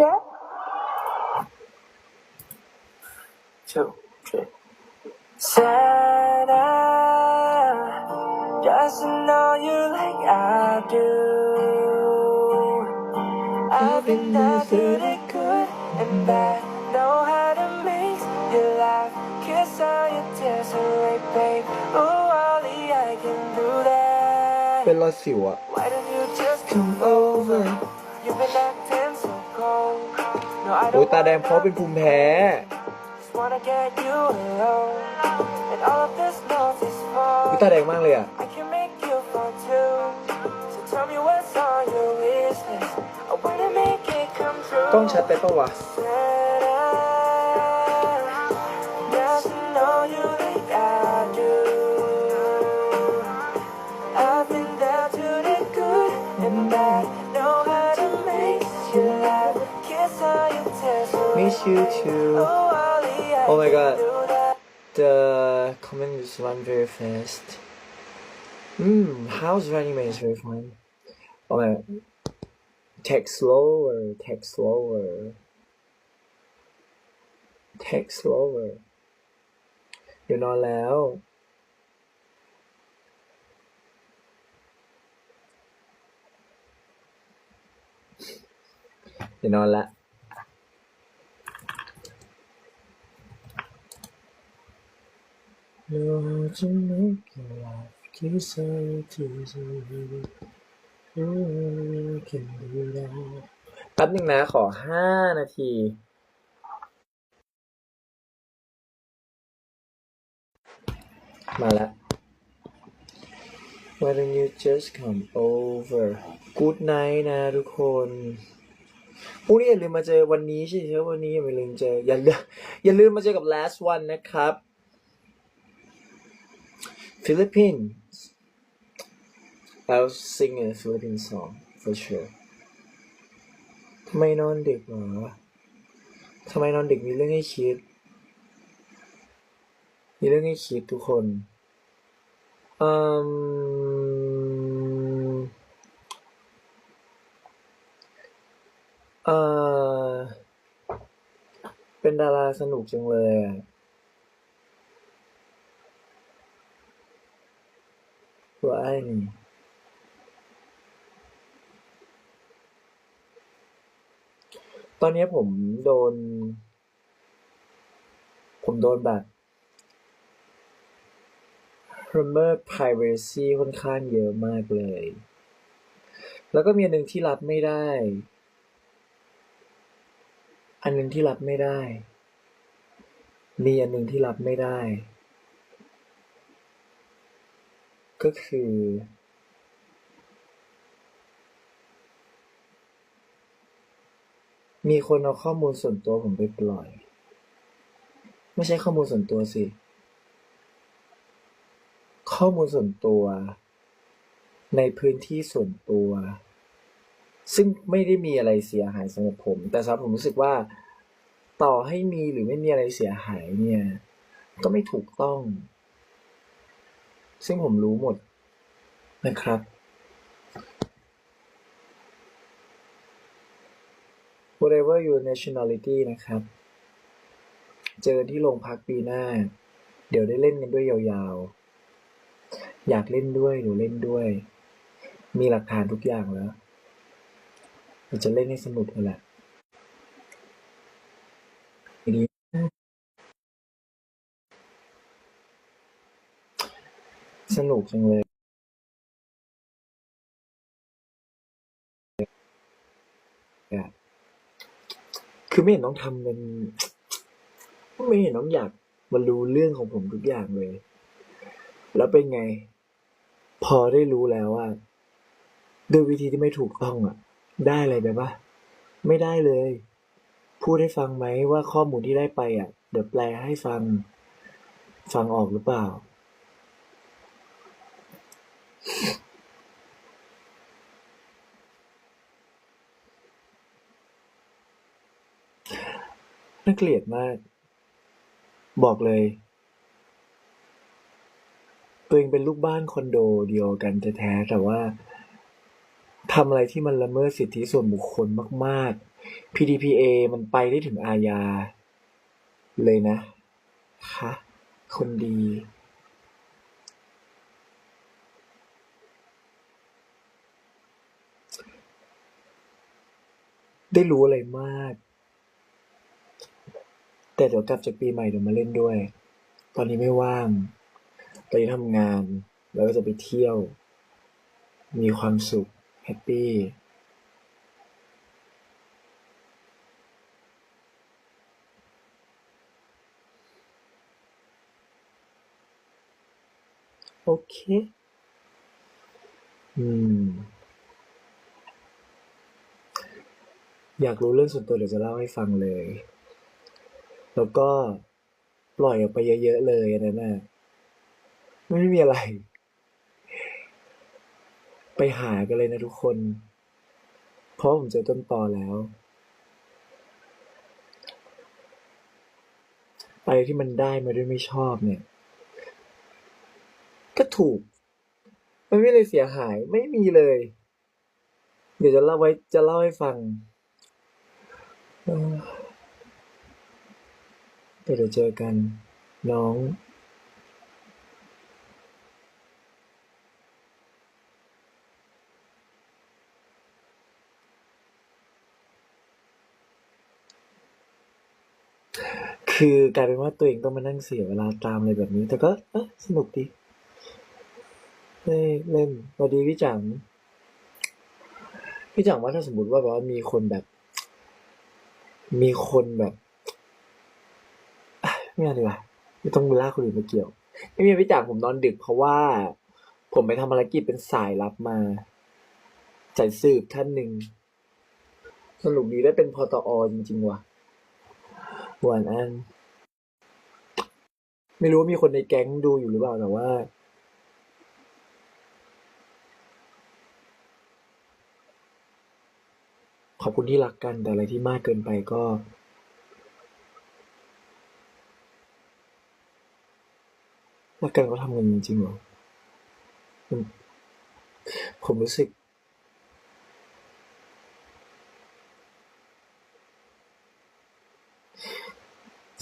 Step two, three. Santa doesn't uh, know you like I do. I've been down through the good and bad. Know how to make you laugh. Kiss all your tears away, babe. Ooh, only I can do that. เป็นรอยสิวอะ Why don't you just come over? You've been โอ้ย don't ตาแดงเพราะเป็นภูมิแพ้ just wanna get you alone. And all of this love is อุ๊ย for. ตาแดงมากเลยอะ I can make you fun too. So tell me what's on your wish list. I wanna make it come true. กล้องชัดไปปะวะ you too Oh, only I Oh my can God. do that. The comment is run very fast. Hmm, how's running man is very fun. Oh my, take slower, take slower, take slower. เดี๋ยวนอนแล้ว เดี๋ยวนอนละ to make you laugh, kiss all your tears away. Oh, I can do that. แป๊บนึงนะขอห้านาทีมาแล้ว Why don't you just come over Good night นะทุกคนพรุ่งนี้อย่าลืมมาเจอวันนี้ใช่ไหมวันนี้อย่าลืมเจออย่าลืมอย่าลืมมาเจอกับ last one นะครับ Philippines I'll sing a Philippine song for sure ทำไมนอนดึกเหรอทำไมนอนดึกมีเรื่องให้คิด มีเรื่องให้คิดทุกคนอืมเออเป็นดาราสนุกจังเลยอะ ตัวไอ้นี่ ต อนนี้ผมโดน ผมโดนแบบ Rumor privacy ค่อนข้างเยอะมากเลย แล้วก็มีอันหนึ่งที่รับไม่ได้ อันหนึ่งที่รับไม่ได้ มีอันหนึ่งที่รับไม่ได้ ก็คือ มีคนเอาข้อมูลส่วนตัวผมไปปล่อย ไม่ใช่ข้อมูลส่วนตัวสิ ข้อมูลส่วนตัว ในพื้นที่ส่วนตัว ซึ่งไม่ได้มีอะไรเสียหายสำหรับผม แต่สำหรับผมรู้สึกว่า ต่อให้มีหรือไม่มีอะไรเสียหายเนี่ย ก็ไม่ถูกต้อง ซึ่งผมรู้หมดนะครับ whatever your nationality นะครับ เจอที่โรงพักปีหน้า เดี๋ยวได้เล่นกันด้วยยาวๆ อยากเล่นด้วยหนูเล่นด้วย มีหลักฐานทุกอย่างแล้วเราจะเล่นให้สนุกเลยแหละดีสนุกจังเลยอะ คือไม่เห็นต้องทำเป็นไม่เห็นต้องอยากมารู้เรื่องของผมทุกอย่างเลย แล้วเป็นไง พอได้รู้แล้วว่าด้วยวิธีที่ไม่ถูกต้องอะ ได้อะไรไปปะไม่ได้เลย พูดให้ฟังไหมว่าข้อมูลที่ได้ไปอะ เดี๋ยวแปลให้ฟัง ฟังออกหรือเปล่า น่าเกลียดมาก บอกเลย ตัวเองเป็นลูกบ้านคอนโดเดียวกันแท้ๆแต่ว่าทำอะไรที่มันละเมิดสิทธิส่วนบุคคลมาก ๆ PDPA มันไปได้ถึงอาญาเลยนะ คะ คนดี ได้รู้อะไรมาก แต่เดี๋ยวกลับจากปีใหม่เดี๋ยวมาเล่นด้วย ตอนนี้ไม่ว่าง ตอนนี้ทำงาน แล้วก็จะไปเที่ยว มีความสุข แฮปปี้โอเค อืม อยากรู้เรื่องส่วนตัวเดี๋ยวจะเล่าให้ฟังเลย แล้วก็ปล่อยออกไปเยอะๆเลยนนั้นน่ะไม่มีอะไร ไปหากันเลยนะทุกคน เพราะผมเจอต้นตอแล้ว อะไรที่มันได้มาด้วยไม่ชอบเนี่ย ก็ถูก มันไม่เลยเสียหายไม่มีเลย เดี๋ยวจะเล่าไว้จะเล่าให้ฟังเอ เดี๋ยวเจอกัน น้องคือกลายเป็นว่าตัวเองต้องมานั่งเสียเวลาตามอะไรแบบนี้ แต่ก็สนุกดีเล่นเล่นสวัสดีพี่จังพี่จังว่าถ้าสมมติว่าแบบว่ามีคนแบบ มีคนแบบ ไม่เอาดีกว่าไม่ต้องลากคนอื่นมาเกี่ยวไม่มีพี่จังผมนอนดึกเพราะว่า ผมไปทำภารกิจเป็นสายลับมาสายสืบท่านหนึ่งสนุกดีได้เป็นพอตอจริง ๆว่ะหวานอันไม่รู้ว่ามีคนในแก๊งดูอยู่หรือเปล่าแต่ว่า ขอบคุณที่รักกันแต่อะไรที่มากเกินไปก็ รักกันก็ทำกันจริงๆเหรอผมรู้สึก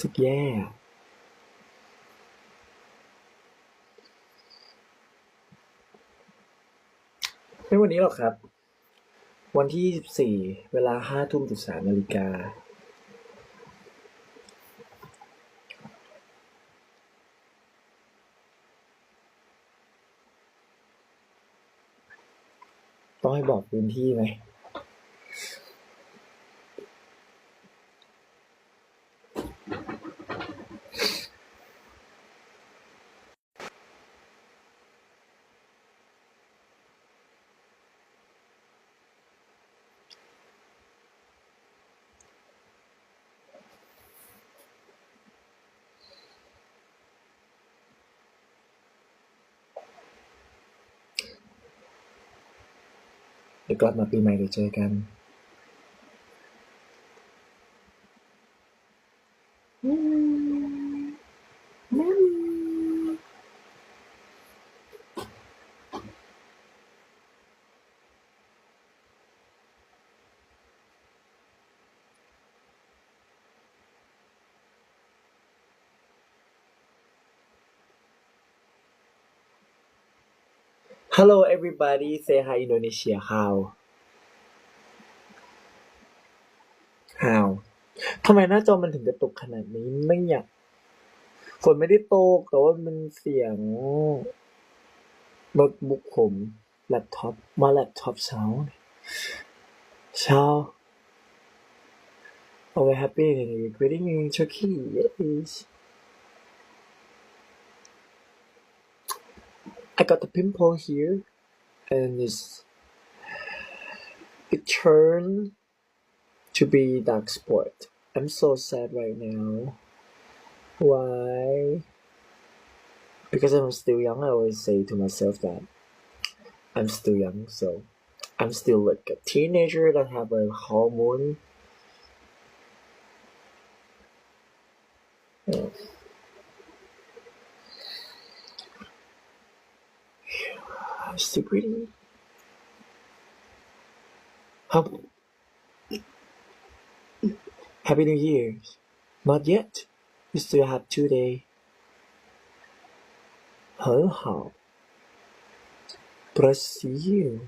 สึกแย่ไม่วันนี้หรอกครับ วันที่ 24 เวลา5ทุ่ม13นาฬิกา ต้องให้ บอกพื้นที่ไหม เดี๋ยวกลับมาปีใหม่เดี๋ยวเจอกัน Hello everybody say hi Indonesia how how ทำไมหน้าจอมันถึงกระตุกขนาดนี้ไม่อยากฝนไม่ได้ตกแต่ว่ามันเสียงโน้ตบุ๊กผมแล็ปท็อปมาแล็ปท็อปเช้าเช้า Oh, we're happy and we're greeting in Turkey. Yes. I got the pimple here, and it's it turned to be dark spot. I'm so sad right now. Why? Because I'm still young. I always say to myself that I'm still young, so I'm still like a teenager that have a hormone. Still pretty. How? Happy New Year. Not yet. We still have two days. 很好 Brazil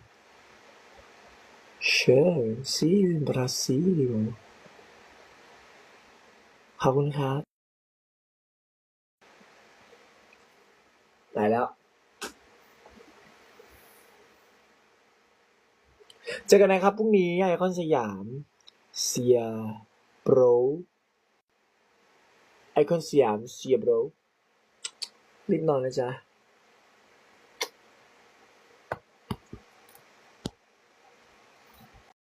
sure see you in Brazil ขอบคุณครับ ได้แล้ว เจอกันนะครับพรุ่งนี้ไอคอนสยามเซียโปรไอคอนสยามเซียโปรรีบนอนนะจ๊ะ